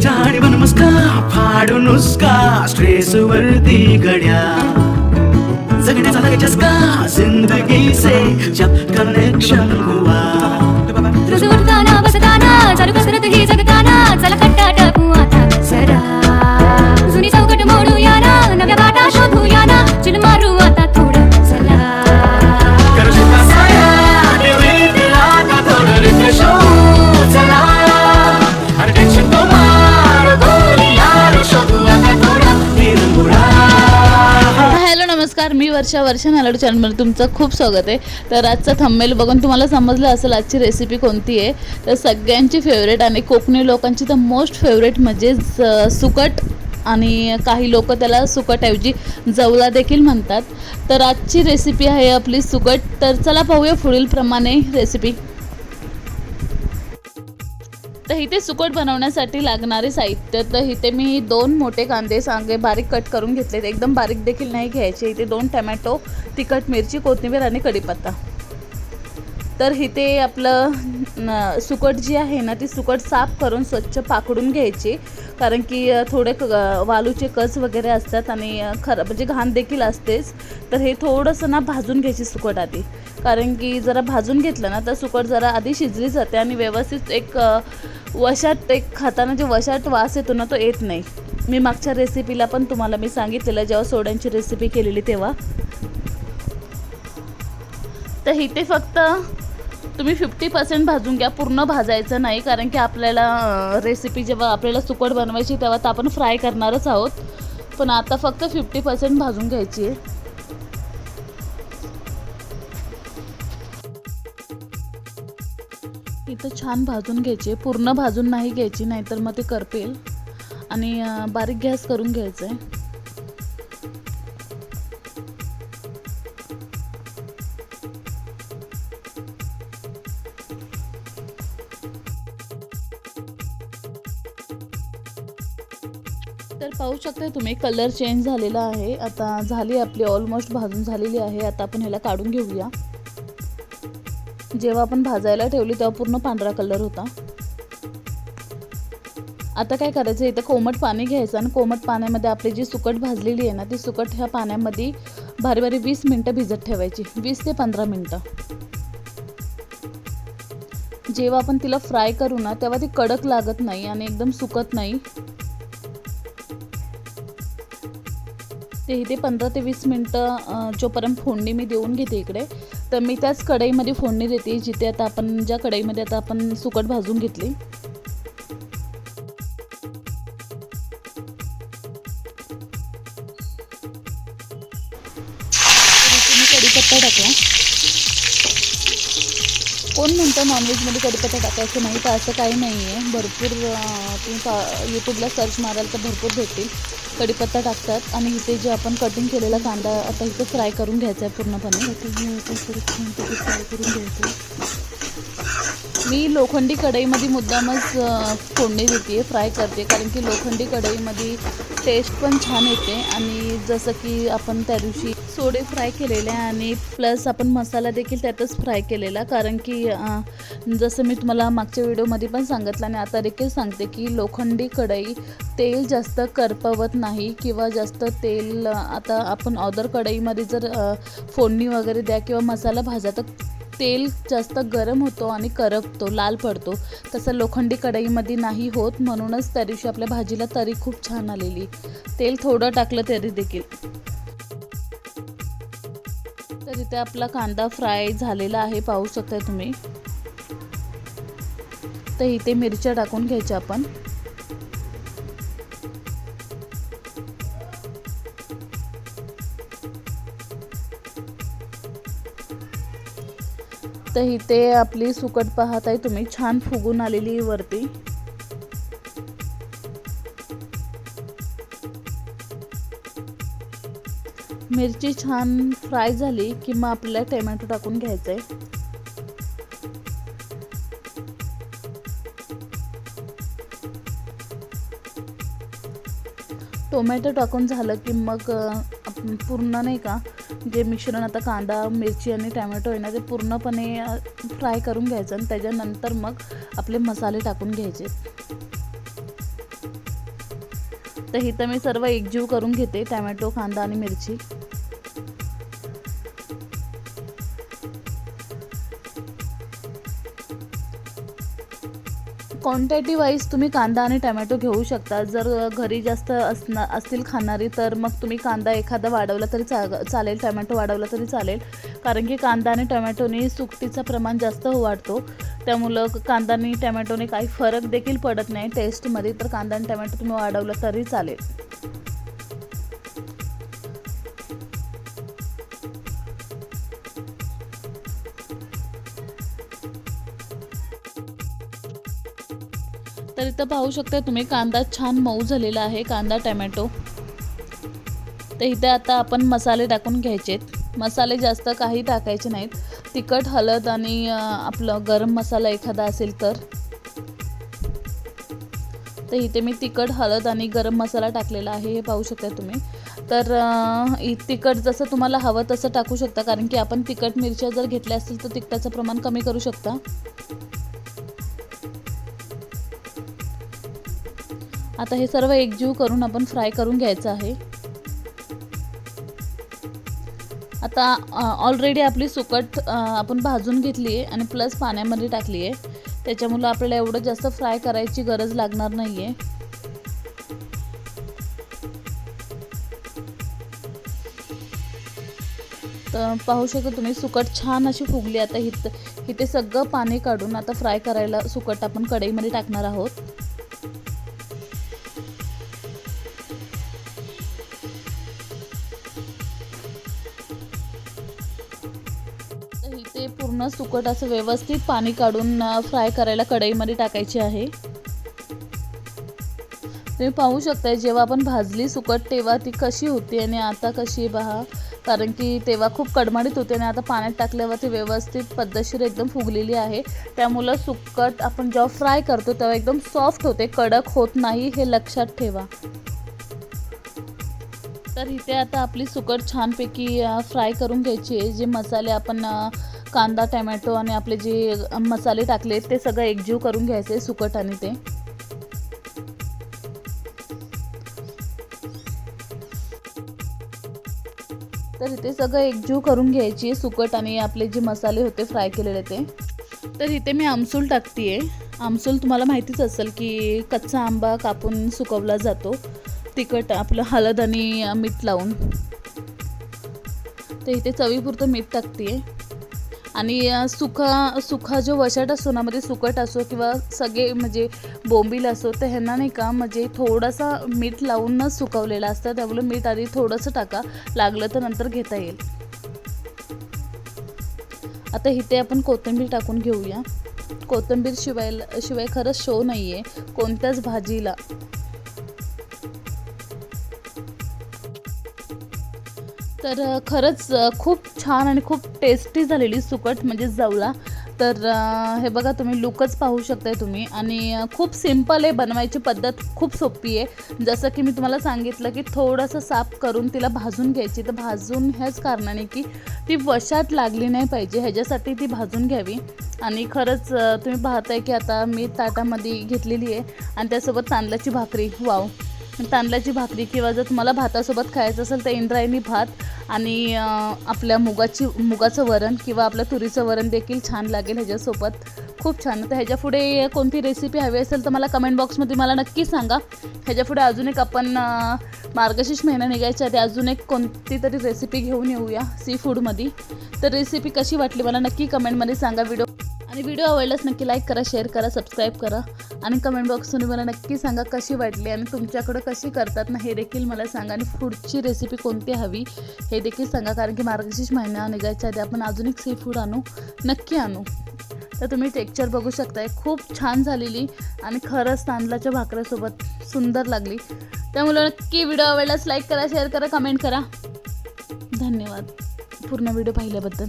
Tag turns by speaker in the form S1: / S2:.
S1: झाड नुसका स्ट्रेस वरती घड्या जगण्याचा लागे जिंदगी से जब कनेक्शन हुआ
S2: वर्षा वर्षा नालाडू चॅनलमध्ये तुमचं खूप स्वागत आहे. तर आजचा थंबेल बघून तुम्हाला समजलं असेल आजची रेसिपी कोणती आहे. तर सगळ्यांची फेवरेट आणि कोकणी लोकांची तर मोस्ट फेवरेट म्हणजे सुकट आणि काही लोक त्याला सुकटऐवजी जवला देखील म्हणतात. तर आजची रेसिपी आहे आपली सुकट. तर चला पाहूया पुढील प्रमाणे रेसिपी तर इथे सुकट बनवण्यासाठी लागणारे साहित्य तर इथे मी दोन मोठे कांदे सांगे बारीक कट करून घेतलेत. एकदम बारीक देखील नाही घ्यायचे. इथे दोन टमॅटो तिखट मिरची कोथिंबीर आणि कढीपत्ता. तर इथे आपलं सुकट जी आहे ना ती सुकट साफ करून स्वच्छ पाकडून घ्यायची. कारण की थोडे क वालूचे कच वगैरे असतात आणि खरं म्हणजे घाण देखील असतेच. तर हे थोडंसं ना भाजून घ्यायची सुकट आधी. कारण की जरा भाजून घेतलं ना तर सुकट जरा आधी शिजली जाते आणि व्यवस्थित एक वशात एक खाताना जे वशाट वास येतो ना तो येत नाही. मी मागच्या रेसिपीला पण तुम्हाला मी सांगितलेलं जेव्हा सोड्यांची रेसिपी केलेली तेव्हा. तर इथे फक्त तुम्ही फिफ्टी पर्सेंट भाजून घ्या पूर्ण भाजायचं नाही कारण की आपल्याला रेसिपी जेव्हा आपल्याला सुकट बनवायची तेव्हा तर आपण फ्राय करणारच आहोत. पण आता फक्त फिफ्टी पर्सेंट भाजून घ्यायची आहे. तर छान भाजून घ्यायची पूर्ण भाजून नाही घ्यायची नाहीतर मग ते करपेल. आणि बारीक गॅस करून घ्यायचं आहे. तर पाहू शकता तुम्ही कलर चेंज झालेला आहे. आता झाली आपली ऑलमोस्ट भाजून झालेली आहे. आता आपण ह्याला काढून घेऊया. जेव्हा आपण भाजायला ठेवली तेव्हा पूर्ण पांढरा कलर होता. आता काय करायचं इथं कोमट पाणी घ्यायचं आणि कोमट पाण्यामध्ये आपली जी सुकट भाजलेली आहे ना ती सुकट ह्या पाण्यामध्ये भारी भारी वीस मिनटं भिजत ठेवायची. वीस ते पंधरा मिनटं. जेव्हा आपण तिला फ्राय करू ना तेव्हा ती कडक लागत नाही आणि एकदम सुकत नाही. ते इथे पंधरा ते वीस मिनटं जोपर्यंत फोडणी मी देऊन घेते इकडे तर मी त्याच कढईमध्ये फोडणी देते जिथे आता आपण ज्या कढईमध्ये आता आपण सुकट भाजून घेतली. कढीपत्ता टाकला. कोण म्हणतं नॉनव्हेजमध्ये कढीपत्ता टाकायचं नाही? तर असं काही नाही आहे भरपूर तुम्ही पा यूट्यूबला सर्च माराल तर भरपूर भेटतील. कढीपत्ता टाकतात आणि इथे जे आपण कटिंग केलेला कांदा आता इथे फ्राय करून घ्यायचा आहे पूर्णपणे. फ्राय करून घ्यायचं मी लोखंडी कढईमध्ये मुद्दामच फोडणी देते फ्राय करते. कारण की लोखंडी कढईमध्ये टेस्ट पण छान येते. आणि जसं की आपण त्या दिवशी सोडे फ्राय केलेले आणि प्लस आपण मसाला देखील त्यातच फ्राय केलेला. कारण की जसं मी तुम्हाला मागच्या व्हिडिओमध्ये पण सांगितलं आणि आता देखील सांगते की लोखंडी कढई तेल जास्त करपवत नाही किंवा जास्त तेल आता आपण ऑदर कढईमध्ये जर फोडणी वगैरे द्या किंवा मसाला भाजा तर तेल जास्त गरम होतो आणि करपतो लाल पडतो. तसं लोखंडी कढईमध्ये नाही होत म्हणूनच त्या दिवशी आपल्या भाजीला तरी खूप छान आलेली. तेल थोडं टाकलं तरी देखील. तर इथे आपला कांदा फ्राय झालेला आहे पाहू शकता तुम्ही. तर इथे मिरच्या टाकून घ्यायच्या आपण. तर इथे आपली सुकट पाहत आहे. तुम्ही छान फुगून आलेली वरती. मिरची छान फ्राय झाली की मग आपल्याला टोमॅटो टाकून घ्यायचं आहे टोमॅटो टाकून झालं की मग पूर्ण नाही का? जे मिश्रण आता कांदा मिरची आणि टॅमॅटो आहे ना ते पूर्णपणे फ्राय करून घ्यायचं आणि त्याच्यानंतर मग आपले मसाले टाकून घ्यायचे. तर इथं मी सर्व एकजीव करून घेते टॅमॅटो कांदा आणि मिरची. क्वांटिटी वाईज तुम्ही कांदा आणि टमॅटो घेऊ शकता. जर घरी जास्त असणार असतील खाणारी तर मग तुम्ही कांदा एखादा वाढवला तरी चा चालेल टमॅटो वाढवला तरी चालेल. कारण की कांदा आणि टमॅटोने सुकटीचं प्रमाण जास्त वाढतो. त्यामुळं कांदा आणि टमॅटोने काही फरक देखील पडत नाही. टेस्टमध्ये तर कांदा आणि टमॅटो तुम्ही वाढवलं तरी चालेल. तर इथं पाहू शकता तुम्ही कांदा छान मऊ झालेला आहे कांदा टमॅटो. तर इथे आता आपण मसाले टाकून घ्यायचेत. मसाले जास्त काही टाकायचे नाहीत. तिखट हळद आणि आपलं गरम मसाला एखादा असेल तर. तर इथे मी तिखट हळद आणि गरम मसाला टाकलेला आहे हे पाहू शकता तुम्ही. तर इ- तिखट जसं तुम्हाला हवं तसं टाकू शकता कारण की आपण तिखट मिरच्या जर घेतल्या असतील तर तिखटाचं प्रमाण कमी करू शकता. आता हे सर्व एकजीव करून आपण फ्राय करून घ्यायचं आहे. आता ऑलरेडी आपली सुकट आपण भाजून घेतली आहे आणि प्लस पाण्यामध्ये टाकली आहे. त्याच्यामुळं आपल्याला एवढं जास्त फ्राय करायची गरज लागणार नाही आहे तर पाहू शकता तुम्ही सुकट छान अशी फुगली. आता हित इथे सगळं पाणी काढून आता फ्राय करायला सुकट आपण कढईमध्ये टाकणार आहोत. पूर्ण सुकट असं व्यवस्थित पाणी काढून फ्राय करायला कढईमध्ये टाकायची आहे. तुम्ही पाहू शकता जेव्हा आपण भाजली सुकट तेव्हा ती कशी होती आणि आता कशी आहे पहा. कारण की तेव्हा खूप कडमडीत होते आणि आता पाण्यात टाकल्यावर ती व्यवस्थित पद्धतशीर एकदम फुगलेली आहे. त्यामुळं सुकट आपण जेव्हा फ्राय करतो तेव्हा एकदम सॉफ्ट होते कडक होत नाही हे लक्षात ठेवा. तर इथे आता आपली सुकट छानपैकी फ्राय करून घ्यायची आहे. जे मसाले आपण कांदा टमॅटो आणि आपले जे मसाले टाकले ते सगळं एकजीव करून घ्यायचे सुकट आणि ते. तर इथे सगळं एकजीव करून घ्यायची सुकट आणि आपले जे मसाले होते फ्राय केलेले ते. तर इथे मी आमसूल टाकते आमसूल तुम्हाला माहितीच असेल की कच्चा आंबा कापून सुकवला जातो. तिखट आपलं हळद आणि मीठ लावून. तर इथे चवीपुरतं मीठ टाकते आणि अ, सुका सुका जो वशाट असतो ना म्हणजे सुकट असो किंवा सगळे म्हणजे बोंबील असो तर ह्यांना नाही का म्हणजे थोडासा मीठ लावूनच सुकवलेलं असतं. त्यामुळे मीठ आधी थोडंसं टाका लागलं तर नंतर घेता येईल. आता इथे आपण कोथिंबीर टाकून घेऊया. कोथिंबीर शिवाय शिवाय खरंच शो नाही आहे कोणत्याच भाजीला. तर खरंच खूप छान आणि खूप टेस्टी झालेली सुकट म्हणजे जवळा. तर हे बघा तुम्ही लुकच पाहू शकताय तुम्ही. आणि खूप सिंपल आहे बनवायची पद्धत खूप सोपी आहे. जसं की मी तुम्हाला सांगितलं की थोडंसं साफ करून तिला भाजून घ्यायची. तर भाजून ह्याच कारणाने की ती वशात लागली नाही पाहिजे. ह्याच्यासाठी ती भाजून घ्यावी. आणि खरंच तुम्ही पाहताय की आता मी ताटामध्ये घेतलेली आहे. आणि त्यासोबत तांदळाची भाकरी. वाव! तांदळाची भाकरी किंवा जर तुम्हाला भातासोबत खायचं असेल तर इंद्रायणी भात आणि आपल्या मुगाची मुगाचं वरण किंवा आपल्या तुरीचं वरण देखील छान लागेल ह्याच्यासोबत. खूप छान. तर ह्याच्या पुढे कोणती रेसिपी हवी असेल तर मला कमेंट बॉक्समध्ये मला नक्की सांगा. ह्याच्या पुढे अजून एक आपण मार्गशीर्ष महिना निघायच्या आधी अजून एक कोणती तरी रेसिपी घेऊन येऊया सी फूडमध्ये तर रेसिपी कशी वाटली मला नक्की कमेंटमध्ये सांगा. व्हिडिओ आणि व्हिडिओ आवडल्यास नक्की लाईक करा शेअर करा सबस्क्राईब करा. आणि कमेंट बॉक्समध्ये मला नक्की सांगा कशी वाटली आणि तुमच्याकडं कशी करतात ना हे देखील मला सांगा. आणि फूडची रेसिपी कोणती हवी हे देखील सांगा. कारण की मार्गशीर्ष महिना निघायच्या आधी आपण अजून एक सी फूड आणू नक्की आणू. तर तुम्ही टेक्चर बघू शकताय. खूप छान झालेली आणि खरंच तांदळाच्या भाकऱ्यासोबत सुंदर लागली. त्यामुळे नक्की व्हिडिओ आवडल्यास लाईक करा शेअर करा कमेंट करा. धन्यवाद. पूर्ण व्हिडिओ पाहिल्याबद्दल.